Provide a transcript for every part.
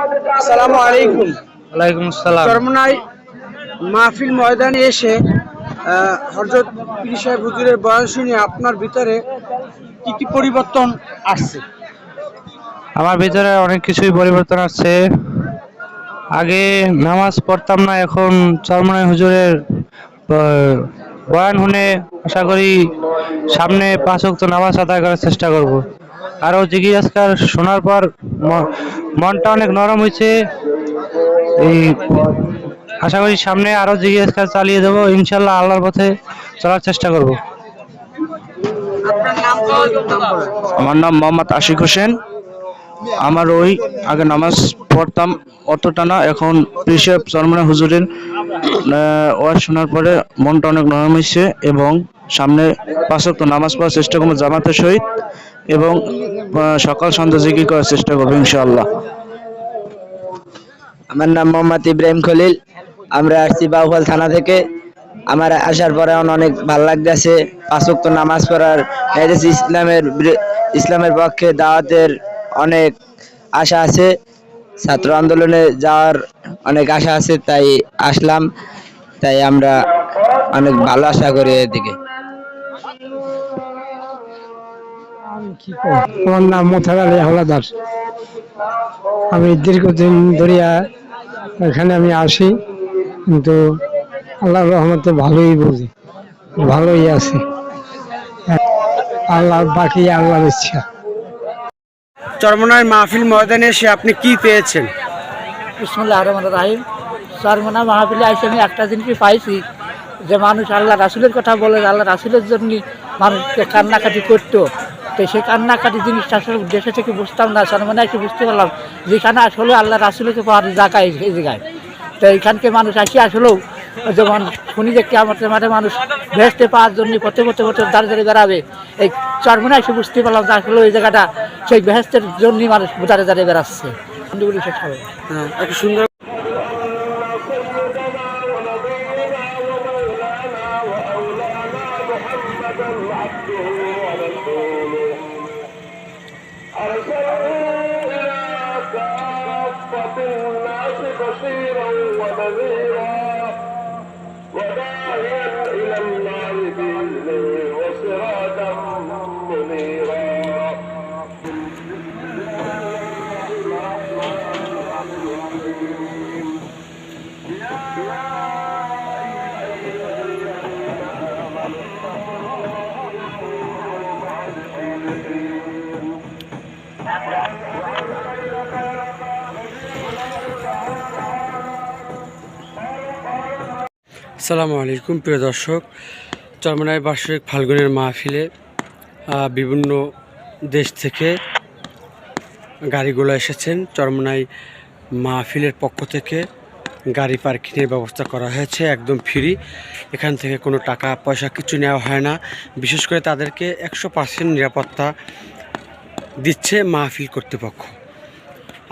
আসসালামু আলাইকুম। ওয়ালাইকুম আসসালাম। চরমনাই মাহফিল ময়দানে এসে আহ, হযরত পীর সাহেব হুজুরের বয়ান শুনে আপনার ভিতরে কি কি পরিবর্তন আসছে? আমার ভিতরে অনেক কিছুই পরিবর্তন আসছে। আগে নামাজ পড়তাম না এখন চরমনাই হুজুরের বয়ান শুনে আশা করি সামনে পাঁচ ওয়াক্ত নামাজ আদায় করার চেষ্টা করব। আরও জিগি আজকার শোনার পর মনটা অনেক নরম হয়েছে। এই আশা করি সামনে আরও জিগি আজকার চালিয়ে দেবো। ইনশাল্লাহ আল্লাহর পথে চলার চেষ্টা করব। আমার নাম মোহাম্মদ আশিক হোসেন। আমার ওই আগে নামাজ পড়তাম অতটা না এখন প্রিসেপ চরমনা হুজুরের ওয়াজ শোনার পরে মনটা অনেক নরম হয়েছে এবং সামনে পাঁচক নামাজ পড়ার চেষ্টা করব জামাতের সহিত। এবং সকাল সন্ধ্যা জিকির করার চেষ্টা করব, ইনশাআল্লাহ। আমার নাম মোহাম্মদ ইব্রাহিম খলিল। আমরা আসছি বাউফল থানা থেকে। আমার আসার পরে অনেক ভালো লাগতেছে। পাঁচক্ত নামাজ পড়ার ইসলামের ইসলামের পক্ষে দাওয়াতের অনেক আশা আছে। ছাত্র আন্দোলনে যাওয়ার অনেক আশা আছে, তাই আসলাম। তাই আমরা অনেক ভালো আশা করি এদিকে। আমার নাম মোথার আলী হাওলাদার। আমি দীর্ঘদিন ধরিয়া এখানে আমি আসি কিন্তু আল্লাহর রহমতে ভালোই বুঝি ভালোই আছে। আল্লাহ বাকি আল্লাহর ইচ্ছা। চরমনাই মাহফিল ময়দানে এসে আপনি কি পেয়েছেন? বিসমুল্লাহ রহমান রাহিম। সরমনা মাহফিলে এসে আমি একটা জিনিসই পাইছি যে মানুষ আল্লাহ রাসুলের কথা বলে আল্লাহ রাসুলের জন্য মানুষকে কান্নাকাটি করতো। তো সেই কান্নাকাটি জিনিসটা আসলে দেশে থেকে বুঝতাম না সরমনা এসে বুঝতে পারলাম যেখানে আসলে আল্লাহ রাসুলকে পাওয়ার জায়গায় এই জায়গায়। তো এইখানকে মানুষ আসি, আসলেও যেমন শুনি যে আমাদের মাঠে মানুষ ভেস্তে পাওয়ার জন্য পথে পথে পথে দাঁড়িয়ে দাঁড়িয়ে বেড়াবে, এই চরমনা এসে বুঝতে পারলাম যে আসলে ওই জায়গাটা সেই ভেস্তের জন্যই মানুষ দাঁড়িয়ে দাঁড়িয়ে বেড়াচ্ছে। হিন্দুগুলি শেষ হবে হ্যাঁ, একটা সুন্দর আসসালামু আলাইকুম, প্রিয় দর্শক। চরমনায় বার্ষিক ফাল্গুনের মাহফিলে বিভিন্ন দেশ থেকে গাড়িগুলো এসেছেন। চরমনাই মাহফিলের পক্ষ থেকে গাড়ি পার্কিংয়ের ব্যবস্থা করা হয়েছে, একদম ফ্রি। এখান থেকে কোনো টাকা, পয়সা কিছু নেওয়া হয় না। বিশেষ করে তাদেরকে একশো পার্সেন্ট নিরাপত্তা দিচ্ছে মাহফিল কর্তৃপক্ষ।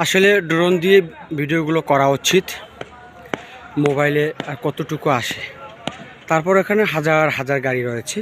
আসলে ড্রোন দিয়ে ভিডিওগুলো করা উচিত। মোবাইলে কতটুকু আসে? তারপর এখানে হাজার হাজার গাড়ি রয়েছে।